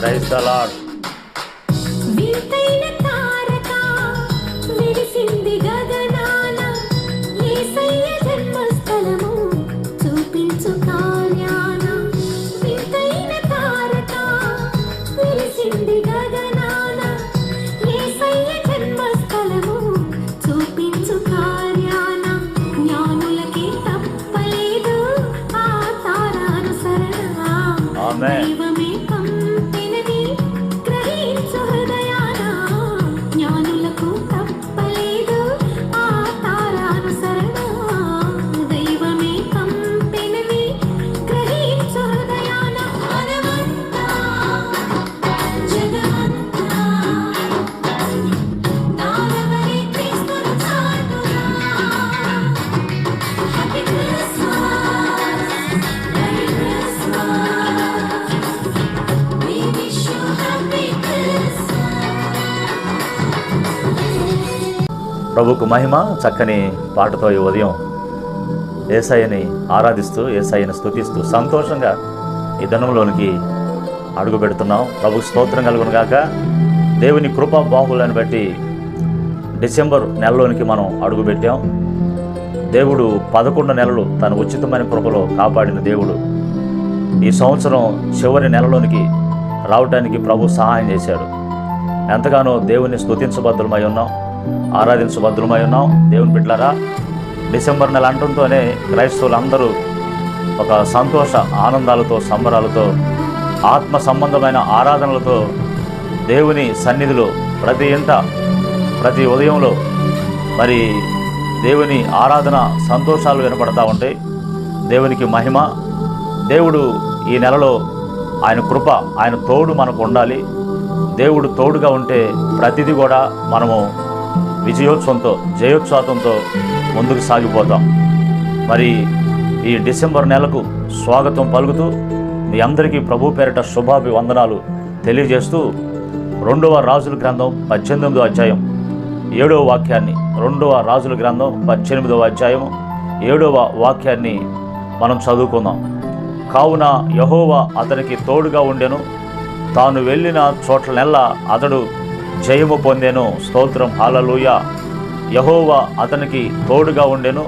Praise the వింతైన తారక విరిసిందిగా ప్రభుకు మహిమ చక్కని పాటతో ఈ ఉదయం ఏసఐని ఆరాధిస్తూ ఏసఐని స్తుతిస్తూ సంతోషంగా ఈ దినంలోనికి అడుగు పెడుతున్నాం. ప్రభు స్తోత్రం కలుగును గాక. దేవుని కృపా బాహులను బట్టి డిసెంబర్ నెలలోనికి మనం అడుగు పెట్టాం. దేవుడు పదకొండు నెలలు తన ఉచితమైన కృపలో కాపాడిన దేవుడు. ఈ సంవత్సరం చివరి నెలలోనికి రావడానికి ప్రభు సహాయం చేశాడు. ఎంతగానో దేవుని స్తుతించబద్దులమై ఉన్నాం. ఆరాధించబద్దులమై ఉన్నాం. దేవుని బిడ్డలారా డిసెంబర్ నెల అంటంతోనే క్రైస్తవులందరూ ఒక సంతోష ఆనందాలతో సంబరాలతో ఆత్మ సంబంధమైన ఆరాధనలతో దేవుని సన్నిధిలో ప్రతి ఇంట ప్రతి ఉదయంలో మరి దేవుని ఆరాధన సంతోషాలు వినపడతా ఉంటాయి. దేవునికి మహిమ. దేవుడు ఈ నెలలో ఆయన కృప ఆయన తోడు మనకు ఉండాలి. దేవుడు తోడుగా ఉంటే ప్రతిదీ కూడా మనము విజయోత్సవంతో జయోత్సాహంతో ముందుకు సాగిపోతాం మరి ఈ డిసెంబర్ నెలకు స్వాగతం పలుకుతూ మీ అందరికీ ప్రభు పేరిట శుభాభివందనాలు తెలియజేస్తూ రెండవ రాజుల గ్రంథం పద్దెనిమిదవ అధ్యాయం ఏడవ వాక్యాన్ని రెండవ రాజుల గ్రంథం పద్దెనిమిదవ అధ్యాయం ఏడవ వాక్యాన్ని మనం చదువుకుందాం. కావున యహోవా అతనికి తోడుగా ఉండెను. తాను వెళ్ళిన చోట్లనెల్లా అతడు జయము పొందెను. స్తోత్రం. హాలలోయ యహోవా అతనికి తోడుగా ఉండెను.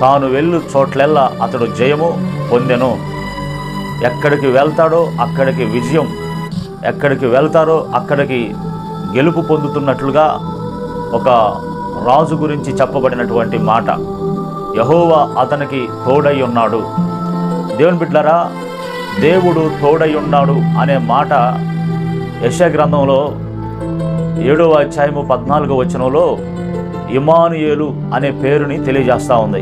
తాను వెళ్ళు చోట్లెల్లా అతడు జయము పొందెను. ఎక్కడికి వెళ్తాడో అక్కడికి విజయం. ఎక్కడికి వెళ్తారో అక్కడికి గెలుపు పొందుతున్నట్లుగా ఒక రాజు గురించి చెప్పబడినటువంటి మాట. యహోవా అతనికి తోడై ఉన్నాడు. దేవుని బిడ్డలారా దేవుడు తోడై ఉన్నాడు అనే మాట యశ గ్రంథంలో ఏడవ అధ్యాయము పద్నాలుగో వచనంలో ఇమానుయేలు అనే పేరుని తెలియజేస్తూ ఉంది.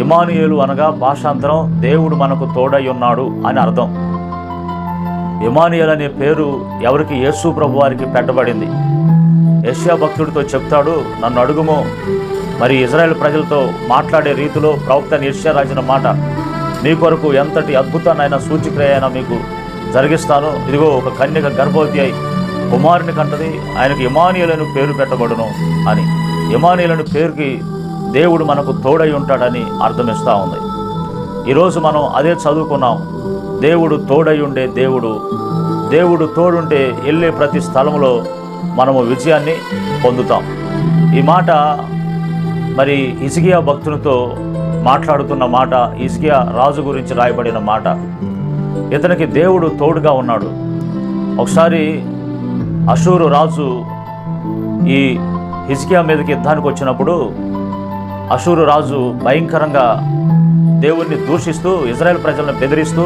ఇమానుయేలు అనగా భాషాంతరం దేవుడు మనకు తోడై ఉన్నాడు అని అర్థం. ఇమానుయేల్ అనే పేరు ఎవరికి? యేసు ప్రభు వారికి పెట్టబడింది. యశ్యా భక్తుడితో చెప్తాడు నన్ను అడుగుమో. మరి ఇజ్రాయెల్ ప్రజలతో మాట్లాడే రీతిలో ప్రవక్త యశ్యా రాసిన మాట మీ కొరకు ఎంతటి అద్భుతాన్నైనా సూచిక్రియ మీకు జరిగిస్తాను. ఇదిగో ఒక కన్యక గర్భవతి అయి కుమారుని కంటది ఆయనకు ఇమానియలను పేరు పెట్టబడును అని. ఇమానియలను పేరుకి దేవుడు మనకు తోడై ఉంటాడని అర్థమిస్తూ ఉంది. ఈరోజు మనం అదే చదువుకున్నాం. దేవుడు తోడై ఉండే దేవుడు. దేవుడు తోడుంటే వెళ్ళే ప్రతి స్థలంలో మనము విజయాన్ని పొందుతాం. ఈ మాట మరి ఇసిగియా భక్తునితో మాట్లాడుతున్న మాట ఇసిగియా రాజు గురించి రాయబడిన మాట. ఇతనికి దేవుడు తోడుగా ఉన్నాడు. ఒకసారి అషూరు రాజు ఈ హిజ్కియా మీదకి యుద్ధానికి వచ్చినప్పుడు అషూరు రాజు భయంకరంగా దేవుణ్ణి దూషిస్తూ ఇజ్రాయెల్ ప్రజలను బెదిరిస్తూ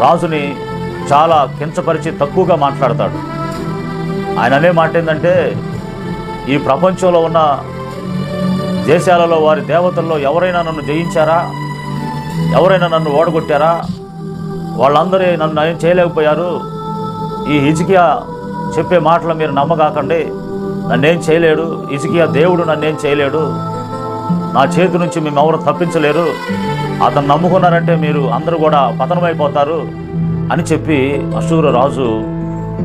రాజుని చాలా కించపరిచి తక్కువగా మాట్లాడతాడు. ఆయన అనే మాట ఏంటంటే ఈ ప్రపంచంలో ఉన్న దేశాలలో వారి దేవతల్లో ఎవరైనా నన్ను జయించారా? ఎవరైనా నన్ను ఓడగొట్టారా? వాళ్ళందరూ నన్ను నయం చేయలేకపోయారు. ఈ హిజికియా చెప్పే మాటలు మీరు నమ్మకాకండి నన్నేం చేయలేడు. ఇసుకియా దేవుడు నన్నేం చేయలేడు. నా చేతి నుంచి మేము ఎవరు తప్పించలేరు. అతను నమ్ముకున్నారంటే మీరు అందరూ కూడా పతనమైపోతారు అని చెప్పి అశూర రాజు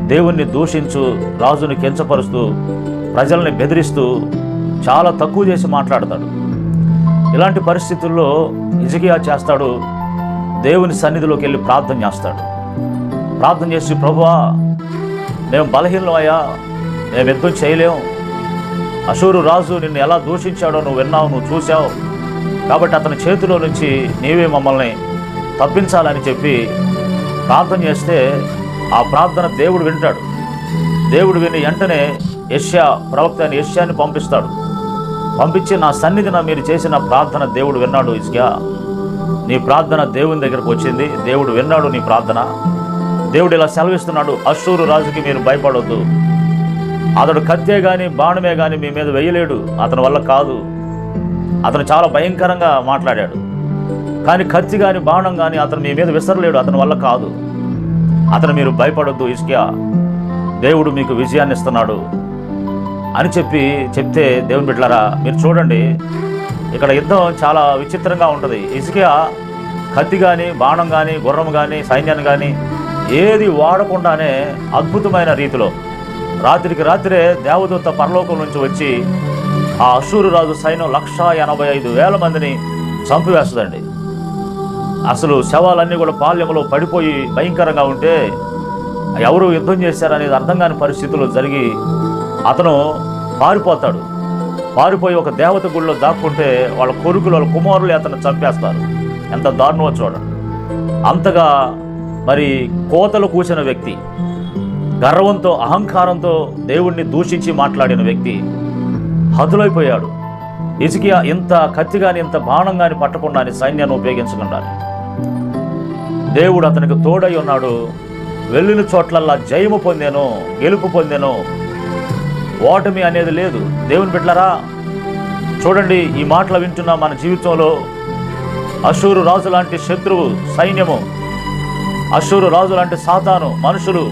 దేవుణ్ణి దూషించు రాజుని కించపరుస్తూ ప్రజల్ని బెదిరిస్తూ చాలా తక్కువ చేసి మాట్లాడతాడు. ఇలాంటి పరిస్థితుల్లో ఇజకియా చేస్తాడు. దేవుని సన్నిధిలోకి వెళ్ళి ప్రార్థన చేస్తాడు. ప్రార్థన చేసి ప్రభువా మేము బలహీనమయ్యా మేము యుద్ధం చేయలేము అశూరు రాజు నిన్ను ఎలా దూషించాడో నువ్వు విన్నావు నువ్వు చూసావు కాబట్టి అతని చేతిలో నుంచి నీవే మమ్మల్ని తప్పించాలని చెప్పి ప్రార్థన చేస్తే ఆ ప్రార్థన దేవుడు వింటాడు. దేవుడు విని వెంటనే యష్యా ప్రవక్త అయిన యష్యాని పంపిస్తాడు. పంపించి నా సన్నిధిన మీరు చేసిన ప్రార్థన దేవుడు విన్నాడు ఇస్గా నీ ప్రార్థన దేవుని దగ్గరకు వచ్చింది దేవుడు విన్నాడు నీ ప్రార్థన. దేవుడు ఇలా సెలవిస్తున్నాడు అశూరు రాజుకి మీరు భయపడొద్దు. అతడు కత్తే కానీ బాణమే కానీ మీ మీద వేయలేడు. అతని వల్ల కాదు. అతను చాలా భయంకరంగా మాట్లాడాడు. కానీ కత్తి కానీ బాణం కానీ అతను మీ మీద విసరలేడు. అతని వల్ల కాదు. అతను మీరు భయపడొద్దు ఇస్కియా దేవుడు మీకు విజయాన్ని ఇస్తున్నాడు. అని చెప్పి చెప్తే దేవుని బిడ్డలారా మీరు చూడండి. ఇక్కడ యుద్ధం చాలా విచిత్రంగా ఉంటుంది. ఇసుకియా కత్తి కానీ బాణం కానీ గుర్రం కానీ సైన్యాన్ని కానీ ఏది వాడకుండానే అద్భుతమైన రీతిలో రాత్రికి రాత్రే దేవదూత పరలోకం నుంచి వచ్చి ఆ అశూరు రాజు సైన్యం లక్ష ఎనభై ఐదు వేల మందిని చంపివేస్తుందండి. అసలు శవాలన్నీ కూడా పాల్యంలో పడిపోయి భయంకరంగా ఉంటే ఎవరు యుద్ధం చేశారనేది అర్థం కాని పరిస్థితులు జరిగి అతను పారిపోతాడు. పారిపోయి ఒక దేవత గుడిలో దాక్కుంటే వాళ్ళ కొడుకులు వాళ్ళ కుమారులు అతను చంపేస్తారు. ఎంత దారుణమో చూడండి. అంతగా మరి కోతలు కూసిన వ్యక్తి గర్వంతో అహంకారంతో దేవుణ్ణి దూషించి మాట్లాడిన వ్యక్తి హతులైపోయాడు. ఇసుకియా ఇంత కత్తి కానీ ఇంత బాణం కానీ పట్టకుండా సైన్యాన్ని ఉపయోగించకుండా దేవుడు అతనికి తోడై ఉన్నాడు. వెళ్ళిన చోట్లల్లా జయము పొందాను గెలుపు పొందాను. ఓటమి అనేది లేదు. దేవుని బిడ్డలారా చూడండి ఈ మాటలు వింటున్న మన జీవితంలో అశూరు రాజు లాంటి శత్రువు సైన్యము అశూరు రాజు లాంటి సాతాను మనుషులు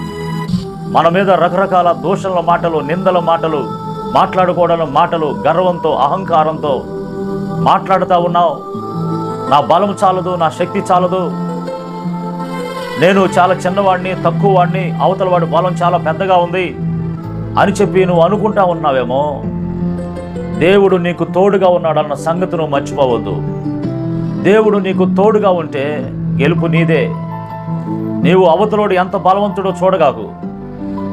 మన మీద రకరకాల దూషణల మాటలు నిందల మాటలు మాట్లాడుకోవడం మాటలు గర్వంతో అహంకారంతో మాట్లాడుతూ ఉన్నావు. నా బలం చాలదు నా శక్తి చాలదు. నేను చాలా చిన్నవాడిని తక్కువ వాడిని అవతల వాడి బలం చాలా పెద్దగా ఉంది అని చెప్పి నువ్వు అనుకుంటా ఉన్నావేమో. దేవుడు నీకు తోడుగా ఉన్నాడన్న సంగతి నువ్వు మర్చిపోవద్దు. దేవుడు నీకు తోడుగా ఉంటే గెలుపు నీదే. నీవు అవతలోడు ఎంత బలవంతుడో చూడగాకు.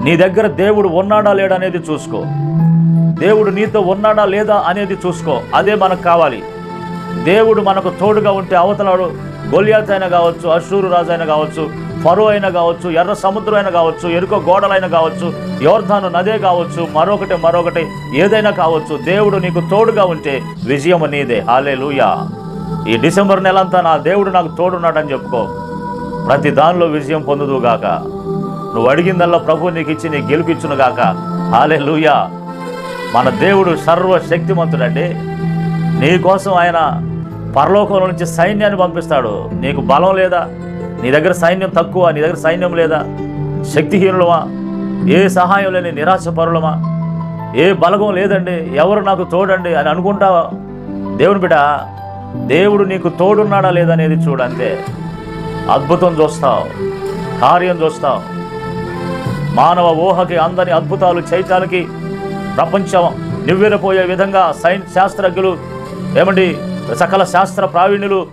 నీ దగ్గర దేవుడు ఉన్నాడా లేడా అనేది చూసుకో. దేవుడు నీతో ఉన్నాడా లేదా అనేది చూసుకో. అదే మనకు కావాలి. దేవుడు మనకు తోడుగా ఉంటే అవతలాడు గొలియాత్ అయినా కావచ్చు అశూరు రాజు అయినా కావచ్చు ఫరో అయినా కావచ్చు ఎర్ర సముద్రం అయినా కావచ్చు ఎరుక గోడలైనా కావచ్చు యోర్ధాను నదే కావచ్చు మరొకటి మరొకటి ఏదైనా కావచ్చు. దేవుడు నీకు తోడుగా ఉంటే విజయం నీదే. హాలే ఈ డిసెంబర్ నెలంతా నా దేవుడు నాకు తోడున్నాడని చెప్పుకో. ప్రతి దానిలో విజయం పొందుదుగాక నువ్వు అడిగిందల్లా ప్రభు నీకు ఇచ్చి నీకు గెలిపించునుగాక గాక లూయా మన దేవుడు సర్వశక్తిమంతుడండి. నీ కోసం ఆయన పరలోకంలో నుంచి సైన్యాన్ని పంపిస్తాడు. నీకు బలం లేదా? నీ దగ్గర సైన్యం తక్కువ నీ దగ్గర సైన్యం లేదా? శక్తిహీనులమా? ఏ సహాయం లేని నిరాశపరులమా? ఏ బలగం లేదండి ఎవరు నాకు తోడండి అని అనుకుంటావా? దేవుని బిడ్డ దేవుడు నీకు తోడున్నాడా లేదనేది చూడంతే. అద్భుతం చూస్తావు కార్యం చూస్తావు. మానవ ఊహకి అందని అద్భుతాలు చేయటానికి ప్రపంచం నివ్వెరపోయే విధంగా సైన్స్ శాస్త్రజ్ఞులు ఏమండి సకల శాస్త్ర ప్రావీణ్యులు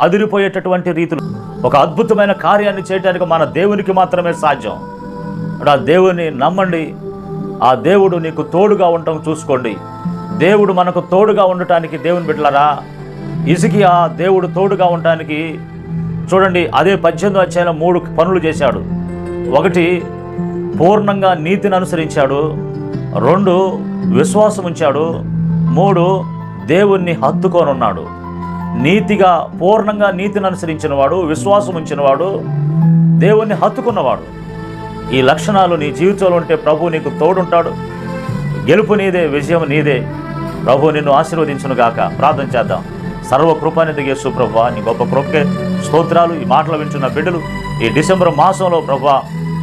అదిరిపోయేటటువంటి రీతులు. ఒక అద్భుతమైన కార్యాన్ని చేయడానికి మన దేవునికి మాత్రమే సాధ్యం. ఆ దేవుని నమ్మండి ఆ దేవుడు నీకు తోడుగా ఉండటం చూసుకోండి. దేవుడు మనకు తోడుగా ఉండటానికి దేవుని బిడ్డలరా ఇసుకి ఆ దేవుడు తోడుగా ఉండటానికి చూడండి అదే పద్దెనిమిది అధ్యాయంలో మూడు పనులు చేశాడు. ఒకటి పూర్ణంగా నీతిని అనుసరించాడు. రెండు విశ్వాసం ఉంచాడు. మూడు దేవుణ్ణి హత్తుకోనున్నాడు. నీతిగా పూర్ణంగా నీతిని అనుసరించినవాడు విశ్వాసం ఉంచినవాడు దేవుణ్ణి హత్తుకున్నవాడు. ఈ లక్షణాలు నీ జీవితంలో ఉంటే ప్రభు నీకు తోడుంటాడు. గెలుపు నీదే విజయం నీదే. ప్రభు నిన్ను ఆశీర్వదించునుగాక. ప్రార్థన చేద్దాం. సర్వ కృపానిధి యేసు ప్రభు నీ గొప్ప కృపకే స్తోత్రాలు ఈ మాటలు వింటున్న బిడ్డలు. ఈ డిసెంబర్ మాసంలో ప్రభు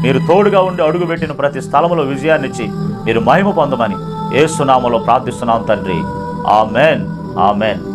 మీరు తోడుగా ఉండి అడుగుపెట్టిన ప్రతి స్థలంలో విజయాన్నిచ్చి మీరు మహిమ పొందమని ఏసునామలో ప్రార్థిస్తున్నాం తండ్రి. ఆమెన్. ఆమెన్.